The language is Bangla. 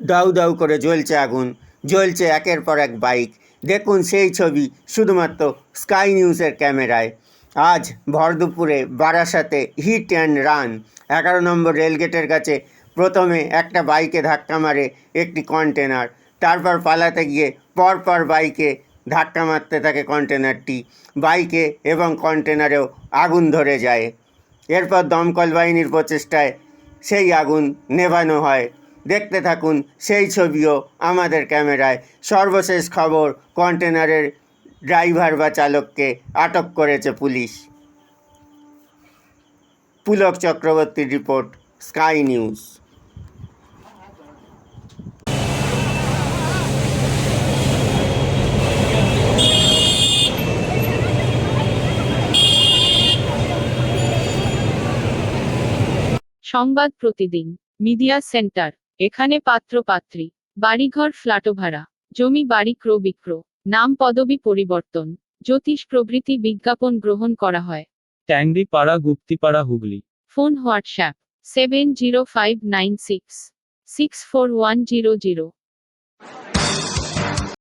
দাউ দাউ করে জ্বলছে আগুন, জ্বলছে একের পর এক বাইক। দেখুন সেই ছবি শুধুমাত্র স্কাই নিউজের ক্যামেরায়। আজ ভর দুপুরে বারাসাতে হিট অ্যান্ড রান এগারো নম্বর রেলগেটের কাছে প্রথমে একটা বাইকে ধাক্কা মারে একটি কন্টেনার তারপর পালাতে গিয়ে পরপর বাইকে ধাক্কা মারতে থাকে কন্টেনারটি বাইকে এবং কন্টেনারেও আগুন ধরে যায়। এরপর দমকল বাহিনীর প্রচেষ্টায় সেই আগুন নেভানো হয়। দেখতে থাকুন সেই ছবিও আমাদের ক্যামেরায়। সর্বশেষ খবর কন্টেনারের ড্রাইভার বা চালককে আটক করেছে পুলিশ। পুলক চক্রবর্তীর রিপোর্ট, স্কাই নিউজ। সংবাদ প্রতিদিন, মিডিয়া সেন্টার। এখানে পাত্র পাত্রী বাড়িঘর ফ্ল্যাটো ভাড়া জমি বাড়ি ক্রো বিক্রো নাম পদবি পরিবর্তন জ্যোতিষ প্রভৃতি বিজ্ঞাপন গ্রহণ করা হয়। Tangri Tangripara Guptipara Hooghly. Phone WhatsApp seven zero five nine six six four one zero zero.